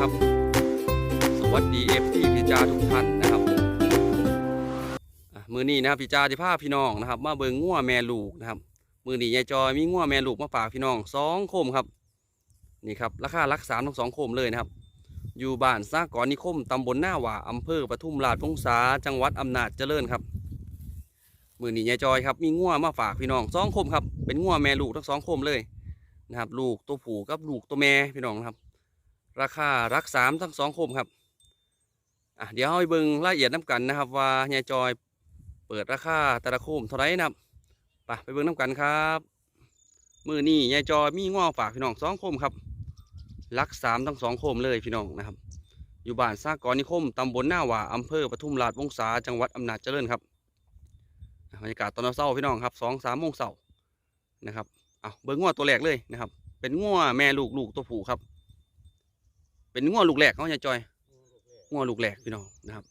ครับพี่น้องครับ สวัสดีเอฟซีพี่จาทุกท่านนะครับมือนี้นะครับพี่จาจะพาพี่น้องนะครับ มาเบิงงัวแม่ลูกนะครับ มือนี้ยายจอยมีงัวแม่ลูกมาฝากพี่น้องสองโคมครับนี่ครับราคารักสามทั้งสองโคมเลยนะครับ อยู่บ้านสากรนิคมตำบลหน้าหว่าอำเภอปทุมราชพงษาจังหวัดอำนาจเจริญครับมือนี้ยายจอยครับมีงัวมาฝากพี่น้องสองโคมครับเป็นงัวแม่ลูกทั้งสองโคมเลยนะครับ ลูกตัวผู้กับลูกตัวแม่พี่น้องครับ ราคารักสามทั้งสองโคมครับอะเดี๋ยวให้เบิ่งรายละเอียดน้ำกันนะครับว่ายายจอยเปิดราคาแต่ละโคมเท่าไรนะครับไปไปเบิ่งน้ำกันครับมือนี้ยายจอยมีง้อฝากพี่น้องสองโคมครับรักสามทั้งสองโคมเลยพี่น้องนะครับ อยู่บ้านสากรนิคมตำบลหน้าว่าอำเภอปทุมราชวงศาจังหวัดอำนาจเจริญครับบรรยากาศตอนเช้าพี่น้องครับสองสามโมงเช้านะครับเอาเบิ่งง้อตัวแรกเลยนะครับ เป็นง้อแม่ลูกลูกตัวผู้ครับ เป็นง้อลูกแหลกเขายายจอยง้อลูกแหลกพี่น้องนะครับ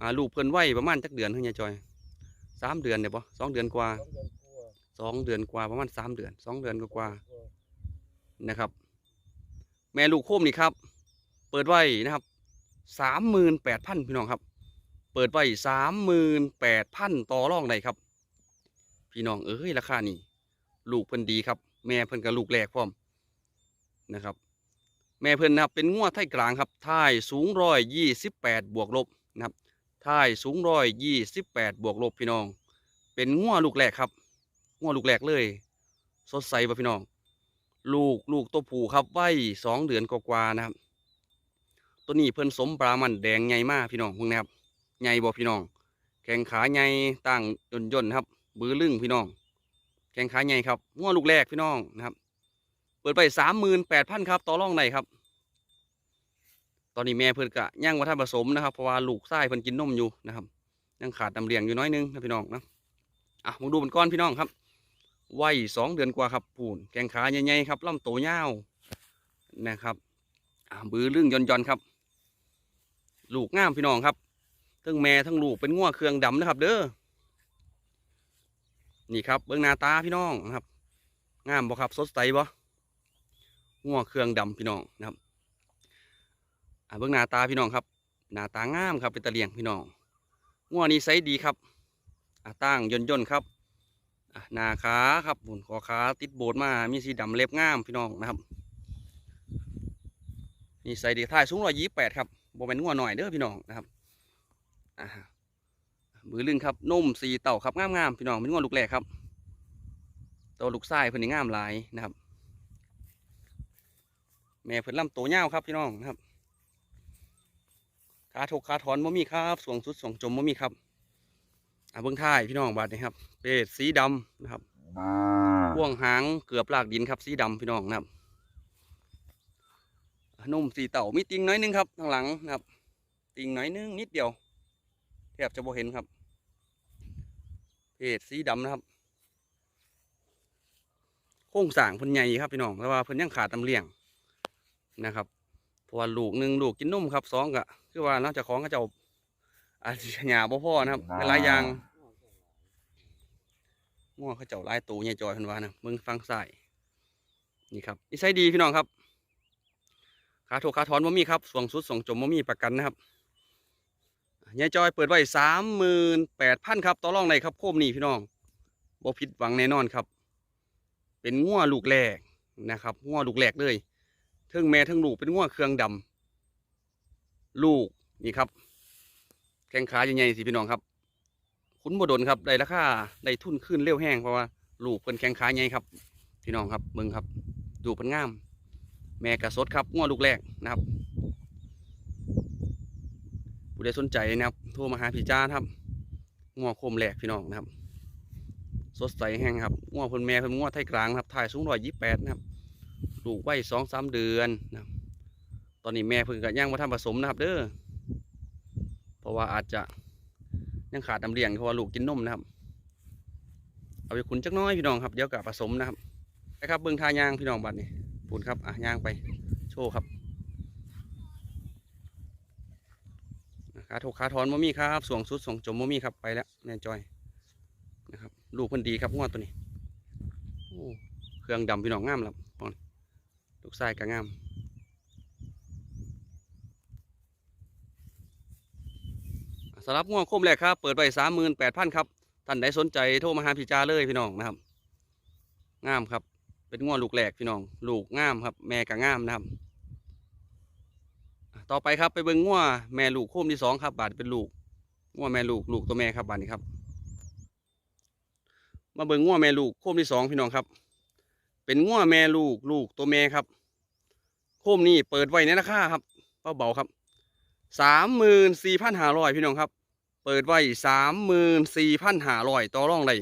อ่าลูกเพิ่นไหวประมาณจักเดือนเขายายจอยสามเดือนเดี๋ยวปะสองเดือนกว่าสองเดือนกว่าประมาณสามเดือนสองเดือนกว่าๆนะครับ แม่ลูกโคมนี่ครับ เปิดไว้นะครับสามหมื่นแปดพันพี่น้องครับ เปิดไว้สามหมื่นแปดพันต่อรองได้ครับ พี่น้องเอ้ยราคานี่ลูกเพิ่นดีครับ แม่เพิ่นกับลูกแรกพร้อมนะครับ แม่เพิ่นนะครับเป็นงวดไทยกลางครับท่ายสูงร้อยยี่สิบแปดบวกลบนะครับท่ายสูงร้อยยี่สิบแปดบวกลบพี่น้อง เป็นงวดลูกแรกครับงวดลูกแรกเลย สดใสป่ะพี่น้อง ลูกลูกตัวผู้ครับไว้สองเดือนกว่าๆนะครับ ตัวนี้เพิ่นสมปลามันแดงใหญ่มากพี่น้องพวกนี้ครับใหญ่บ่พี่น้อง แข้งขาใหญ่ตั้งย่นย่นๆครับ บือลึงพี่น้อง แข้งขาใหญ่ครับงวดลูกแรกพี่น้องนะครับ เปิดไปสามหมื่นแปดพันครับ ต่อร่องได้ครับ ตอนนี้แม่เพิ่นกะย่างวัฒนผสมนะครับ เพราะว่าลูกไส้เพิ่นกินนมอยู่นะครับ ยังขาดน้ำเลี้ยงอยู่น้อยนึงนะพี่น้องนะ อะมาดูมันก้อนพี่น้องครับวัยสองเดือนกว่าครับปูนแข้งขาใหญ่ๆครับลำโตวยาวนะครับอะบือลึงย่อนๆครับ ลูกงามพี่น้องครับทั้งแม่ทั้งลูกเป็นง่วเครื่องดำนะครับ เด้อนี่ครับเบื้องหน้าตาพี่น้องนะครับงามบ่ครับสดใสบ่ งัวเครื่องดำพี่น้องนะครับอ่าเบื้องหน้าตาพี่น้องครับ หน้าตางามครับเป็นตะเลียงพี่น้องงัวนี้ไซส์ดีครับอ่าตั้งย่นย่นครับอ่าหน้าขาครับบุนคอขาติดโบดมา มีสีดำเล็บงามพี่น้องนะครับนี่ไซส์ดีท้ายสูงร้อยยี่แปดครับโบเป็นงัวหน่อยเด้อพี่น้องนะครับอ่ามือลึงครับนุ่มสีเต่าครับงามๆพี่น้องเป็นงัวลูกแรกครับตัวลูกไส้เพิ่นนี่งามหลายนะครับ แม่เพิ่นลำโตเงาวครับพี่น้องนะครับขาถกขาถอนบ่มีครับสวงสุดสวงจมบ่มีครับอ่าเบื้องท้ายพี่น้องบาดนี้ครับ เป็ดสีดำนะครับพ่วงหางเกือบลากดินครับ สีดำพี่น้องนะครับอ่านุ่มสีเต่ามีติงน้อยหนึงครับข้างหลังนะครับ ติงน้อยหนึงนิดเดียวแทบจะบ่เห็นครับเป็ดสีดำนะครับ โครงสร้างเพิ่นใหญ่ครับพี่น้องแต่ว่าเพิ่นยังขาดตำเลี้ยง นะครับเพราะว่าลูกหนึ่งลูกกินนมครับสองก็คือว่าเนอกจากของก็จะเอาอาจจะหยาบ่พอนะครับหลายอย่างง้อเขาเจ้าหลายตูใหญ่จอยเพิ่นว่านะมึงฟังใส่นี่ครับนิสัยดีพี่น้องครับขาถูกขาถอนบ่มีครับสวงสุดสวงจมบ่มีประกันนะครับยายจอยเปิดไว้สามหมื่นแปดพันครับต่อรองในครับโคมนี่พี่น้องบ่ผิดหวังแน่นอนครับ เป็นง้อลูกแรกนะครับง้อลูกแรกเลย ทั้งแม่ทั้งลูกเป็นง่วเครื่องดำลูกนี่ครับ แข้งขาใหญ่ๆสิพี่น้องครับขุนบดลครับได้ราคาได้ทุนขึ้นเร็วแห้งเพราะว่าลูกเป็นแข้งขาใหญ่ครับ พี่น้องครับเบิ่งครับ ดูเป็นงาม แม่กระสดครับง่วลูกแรกนะครับผู้ใดสนใจนะครับโทรมาหาพี่จ้าครับง่วโคมแหลกพี่น้องนะครับ สดใสแห้งครับง่วเพิ่นแม่เพิ่นง่วไทยกลางครับถ่ายสูงร้อยยี่แปดนะครับ ลูกไว้สองสามเดือนนะตอนนี้แม่เพิ่งกับย่างมาทำผสมนะครับ เด้อเพราะว่าอาจจะยังขาดน้ำเลี้ยงเพราะว่าลูกกินนมนะครับ เอาไปขุนจักน้อยพี่น้องครับเดี๋ยวกับผสมนะครับนะครับเบื้องทายางพี่น้องบัดนี้ปูนครับอะยางไปโชว์ครับขาถกขาถอนมมี่ครับสวงสุดสวงจมมมี่ครับไปแล้วแม่จอยนะครับลูกพิ่นดีครับงวดตัวนี้โอ้เครื่องดำพี่น้องงามแล้ว ลูกทรายกาะงามสำหรับง่วงคมแหลกครับ เปิดไปสามหมื่นแปดพันครับ ท่านใดสนใจโทรมาหาพี่จาเลยพี่น้องนะครับ งามครับ เป็นง่วงลูกแหลกพี่น้อง ลูกงามครับ แม่กาะงามนะครับ ต่อไปครับไปเบิ้งง่วงแม่ลูกโคมที่สองครับ บาทเป็นลูกง่วงแม่ลูกลูกตัวแม่ครับบาทนี้ครับ มาเบิ้งง่วงแม่ลูกโคมที่สองพี่น้องครับ เป็นง่วแม่ลูกลูกตัวแม่ครับ โคมนี้เปิดไว้ในราคาครับเบาๆครับสามหมื่นสี่พันห้าร้อยพี่น้องครับ เปิดไว้สามหมื่นสี่พันห้าร้อยต่อรองเลย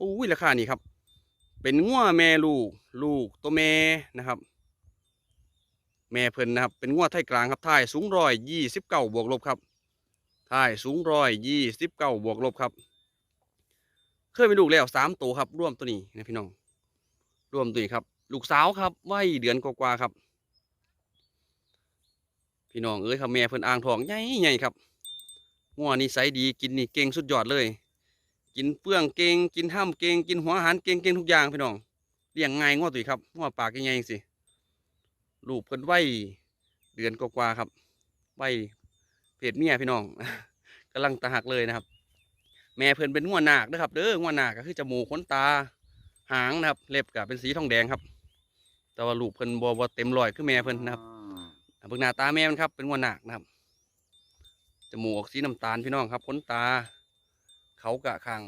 อุ้ยราคานี้ครับ เป็นง่วแม่ลูก ลูกตัวแม่นะครับ แม่เพิ่นนะครับ เป็นง่วไทยกลางครับท่ายสูงร้อยยี่สิบเก้าบวกลบครับท่ายสูงร้อยยี่สิบเก้าบวกลบครับ เคยเป็นลูกแล้วสามตัวครับร่วมตัวนี้นะพี่น้อง ร่วมตัวนี้ครับ ลูกสาวครับวัยเดือนกว่าๆครับ พี่น้องเอ้ยครับแม่เพิ่นอ่างทองใหญ่ใหญ่ครับงัวนี่ใสยดีกินนี่เก่งสุดยอดเลย กินเปลืองเก่งกินห้ามเก่งกินหัวอาหารเก่งเก่งทุกอย่างพี่น้องเลี้ยงง่ายงัวตุ๋ยครับงัวปากใหญ่ๆสิลูกเพิ่นวัยเดือนกว่าๆครับวัยเพศเมียพี่น้องกำลังตาหักเลยนะครับ แม่เพิ่นเป็นงัวหนากนะครับ เด้องัวหนากก็คือจมูกขนตา หางนะครับ เล็บก็เป็นสีทองแดงครับ แต่ว่าลูกเพิ่นบ่บ่เต็มรอยคือแม่เพิ่นนะครับเบิ่งหน้าตาแม่มันครับ เป็นงัวหนักนะครับจมูกออกสีน้ำตาลพี่น้องครับขนตา เขากะข้าง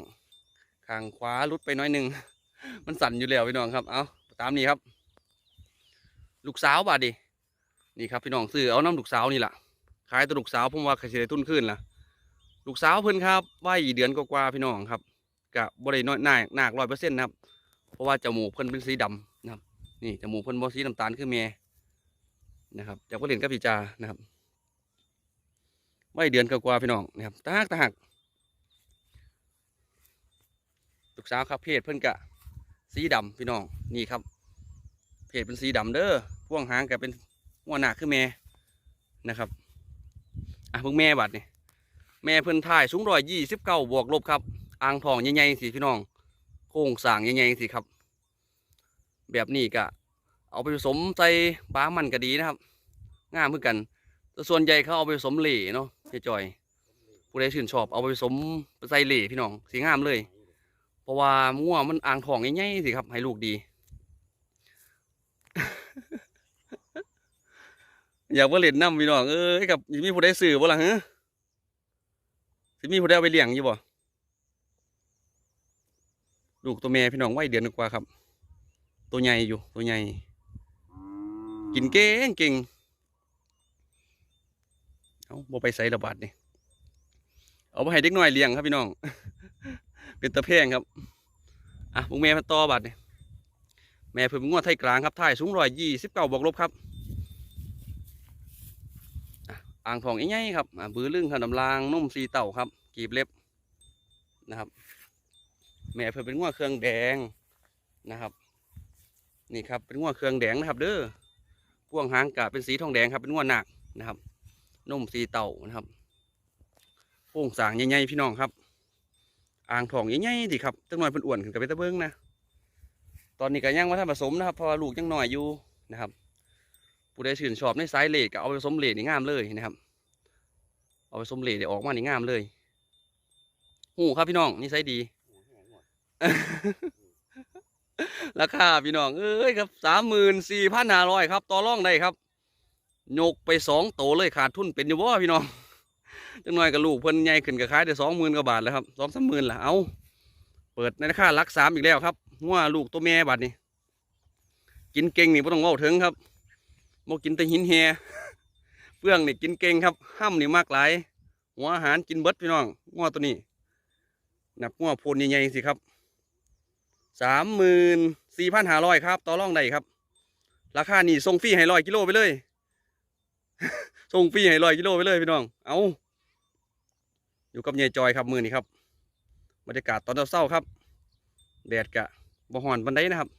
ข้างขวาลุดไปน้อยหนึ่งมันสั่นอยู่แล้วพี่น้องครับ เอาตามนี้ครับ ลูกสาวบาดดินี่ครับพี่น้องซื้อเอาน้ำลูกสาวนี่แหละขายตัวลูกสาวผมว่าขายได้ทุนขึ้นล่ะ ลูกสาวเพิ่นครับวัยเดือนกว่าพี่น้องครับกะบริน้อยหนักหนักร้อยเปอร์เซ็นต์นะครับ เพราะว่าจมูกเพิ่นเป็นสีดำนะครับ นี่จมูกเพิ่นบ่สีน้ำตาลคือแม่นะครับจากก็เรียนกับพี่จานะครับไม่เดือนกว่าพี่น้องนะครับตาหักตาหักลูกสาวครับเพศเพิ่นกะสีดำพี่น้องนี่ครับ เพศเป็นสีดำเด้อพ่วงหางกะเป็นหัวหน้าคือแม่นะครับอะพิ่งแม่บัดนี่แม่เพิ่นถ่ายสูงร้อยยี่สิบเก้าบวกลบครับอ่างทองใหญ่ๆสิพี่น้อง ค้งสางใหญ่ๆสิครับ แบบนี้กะเอาไปผสมใส่ปลามันก็ดีนะครับงามเหมือนกันแต่ส่วนใหญ่เขาเอาไปผสมเหล่เนาะเจ๊จอย ผู้ใดชื่นชอบเอาไปผสมใส่เหล่พี่น้องสีงามเลย เพราะว่างัวมันอ่างทองง่ายๆสิครับ ให้ลูกดี อยากว่าเล่นน้ำพี่น้องเอ้ยกับมีผู้ใดซื้อบ่ล่ะฮะสิมีผู้ใดเอาไปเลี้ยงอยู่บ่ ลูกตัวแม่พี่น้องไว้เดือนกว่าครับ ตัวใหญ่อยู่ตัวใหญ่ กินเก่งเก่งเอาบ่ไปใส่ระบาดนี่เอาไปให้เด็กน้อยเลี้ยงครับพี่น้อง เป็นตะแพงครับอะพวกแม่พันต่อบาดนี่แม่เพิ่งงวดไทยกลางครับถ่ายสูงร้อยยี่สิบเก้าบวกลบครับอ่างทองง่ายๆครับบือลึงขนมลางนุ่มสีเต่าครับ กีบเล็บนะครับ แม่เพิ่งเป็นงวดเครื่องแดงนะครับ นี่ครับเป็นงวเครื่องแดงนะครับ เด้อพ่วงหางกะเป็นสีทองแดงครับเป็นงวหนักนะครับนุ่มสีเต่านะครับโป่งสางใหญ่ๆพี่น้องครับ อ่างทองใหญ่ๆดิครับจังหน่อยเป็นอ้วนขึ้นกับไปตะเบิ้งนะตอนนี้ก็ยังว่าท่านผสมนะครับเพราะลูกยังหน้อยอยู่นะครับผู้ใดชื่นชอบในสายเหล็กก็เอาไปผสมเหล็กนี่งามเลยนะครับ เอาไปผสมเหล็กเดี๋ยวออกมานี่งามเลยหูครับพี่น้องนี่ไซส์ดี ราคาพี่น้อง เอ้ยครับสามหมื่นสี่พันห้าร้อยครับ ต่อร่องได้ครับยกไปสองโตเลยขาดทุนเป็นอยู่บ่พี่น้องจังหน่อยกับลูกเพิ่นใหญ่ขึ้นกับขายได้สองหมื่นกว่าบาทแล้วครับสองสามหมื่นละเอาเปิดในราคาลักสามอีกแล้วครับงัวลูกตัวแม่บาทนี่กินเก่งนี่ไม่ต้องเว่าถึงครับโมกินแต่หินแฮเฟื่องนี่กินเก่งครับห้ำนี่มากหลายหัวอาหารกินเบิดพี่น้องงัวตัวนี้นับงัวโพนใหญ่ๆสิครับ สามหมื่นสี่พันห้าร้อยครับ ต่อรองได้ครับ ราคานี่ส่งฟรีให้ร้อยกิโลไปเลยส่งฟรีให้ร้อยกิโลไปเลยพี่น้อง เอาอยู่กับยายจอยครับมือนี้ครับบรรยากาศตอนเช้าครับ แดดกะบ่ฮ้อนปันไดนะครับ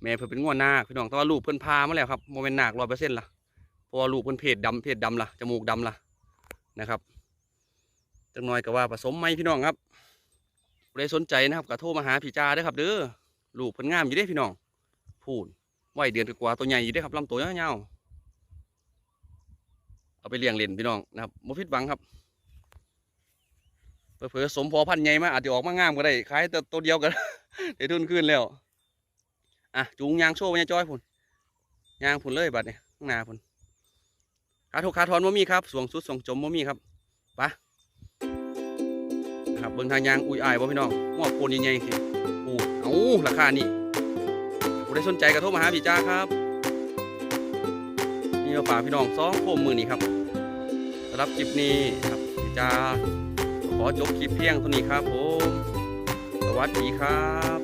แม่เพิ่นเป็นงวนาพี่น้องแต่ว่าลูกเพิ่นพามาแล้วครับโมเมนหนาคร้อยเปอร์เซ็นต์ละเพราะว่าลูกเพิ่นเพศดำเพศดำละจมูกดำละนะครับจังน้อยก็ว่าผสมไหมพี่น้องครับ ผู้ใดสนใจนะครับก็โทรมาหาพี่จาเด้ครับเด้อลูกเพิ่นงามอยู่เด้พี่น้องพูนไหวเดือนกว่าตัวใหญ่อยู่เด้ครับลำตัวยาวๆเอาไปเลี้ยงเล่นพี่น้องนะครับบ่ผิดหวังครับเผลอสมพอพันใหญ่มาอาจจะออกมางามก็ได้ขายแต่ตัวเดียวกันได้ทุนขึ้นแล้วอะจูงยางโชว์ยายจอยพุ่นยางพุ่นเลยบัดเนี่ยข้างหน้าพุ่นขาถูกขาทอนบ่มีครับสวงสุดสวงจมบ่มีครับไปะ ครับเบิ้งทางยางอุ้ยอายบ่พี่น้องหัวโปนใหญ่ๆสิอู้เอาราคานี่ผู้ไดสนใจก็โทรมาหาพี่จ้าครับนี่มาฝากพี่น้องสองโคมมือนี้ครับสำหรับคลิปนี้ครับพี่จ้าขอจบคลิปเพียงเท่านี้ครับผม สวัสดีครับ